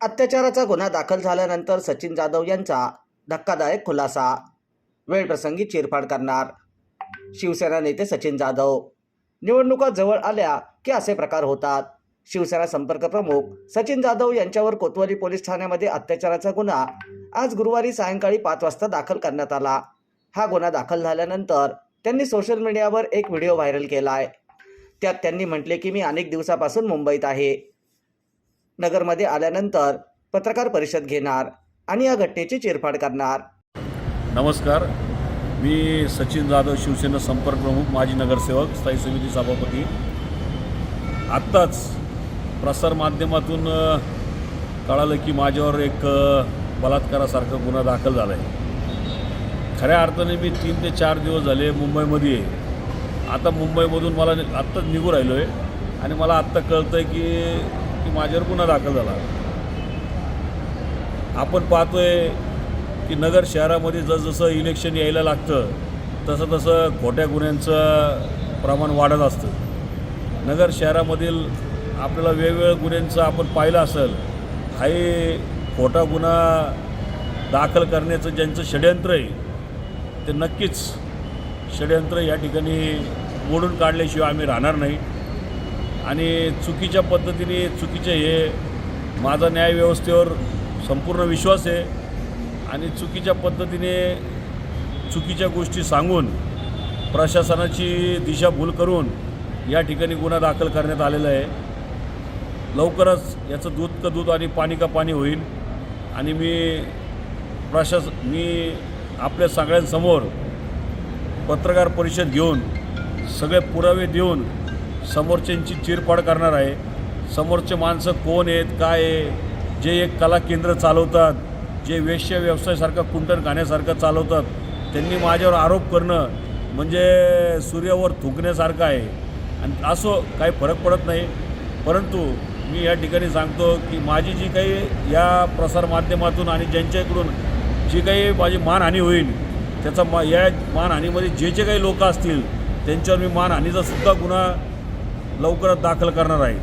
अत्याचाराचा गुन्हा दाखल झाल्यानंतर सचिन जाधव यांचा धक्कादायक खुलासा. वेळप्रसंगी चिरफाड करणार. शिवसेना नेते सचिन जाधव. निवडणुका जवळ आल्या की असे प्रकार होतात. शिवसेना संपर्क प्रमुख सचिन जाधव यांच्यावर कोतवाली पोलीस ठाण्यामध्ये अत्याचाराचा गुन्हा आज गुरुवारी सायंकाळी पाच वाजता दाखल करण्यात आला. हा गुन्हा दाखल झाल्यानंतर त्यांनी सोशल मीडियावर एक व्हिडिओ व्हायरल केला आहे त्यात त्यांनी म्हटले की मी अनेक दिवसापासून मुंबईत आहे. नगरमध्ये आल्यानंतर पत्रकार परिषद घेणार आणि या घटनेची चिरफाड करणार. नमस्कार. मी सचिन जाधव शिवसेना संपर्क प्रमुख माजी नगरसेवक स्थायी समिती सभापती. आत्ताच प्रसारमाध्यमातून माध्यमातून कळालं की माझ्यावर एक बलात्कारासारखा गुन्हा दाखल झाला आहे खऱ्या अर्थाने मी तीन ते चार दिवस झाले मुंबईमध्ये आहे. आता मुंबईमधून मला आत्ताच निघू राहिलो आहे आणि मला आत्ता कळतं आहे की की माझ्यावर गुन्हा दाखल झाला. आपण पाहतोय की नगर शहरामध्ये जसजसं इलेक्शन यायला लागतं तसं तसं खोट्या गुन्ह्यांचं प्रमाण वाढत असतं. नगर शहरामधील आपल्याला वेगवेगळ्या गुन्ह्यांचं आपण पाहिलं असेल काही खोटा गुन्हा दाखल करण्याचं ज्यांचं षडयंत्र आहे ते नक्कीच षडयंत्र या ठिकाणी मोडून काढल्याशिवाय आम्ही राहणार नाही. आणि चुकीच्या पद्धतीने चुकीचे हे माझा न्यायव्यवस्थेवर संपूर्ण विश्वास आहे. आणि चुकीच्या पद्धतीने चुकीच्या गोष्टी सांगून प्रशासनाची दिशाभूल करून या ठिकाणी गुन्हा दाखल करण्यात आलेला आहे. लवकरच याचं दूध का दूध आणि पाणी का पाणी होईल. आणि मी प्रशास मी आपल्या सगळ्यांसमोर पत्रकार परिषद घेऊन सगळे पुरावे देऊन समोरच्यांची चिरफाड करणार आहे. समोरचे माणसं कोण आहेत काय आहे? जे एक कला केंद्र चालवतात जे वेश्य व्यवसायासारखं कुंटण खाण्यासारखं चालवतात त्यांनी माझ्यावर आरोप करणं म्हणजे सूर्यावर थुंकण्यासारखं आहे. आणि असो काही फरक पडत नाही. परंतु मी या ठिकाणी सांगतो की माझी जी काही या प्रसारमाध्यमातून आणि ज्यांच्याकडून जी काही माझी मानहानी होईल त्याचा मा या मानहानीमध्ये जे जे काही लोक असतील त्यांच्यावर मी मानहानीचा सुद्धा गुन्हा लवकरात दाखल करणार आहे.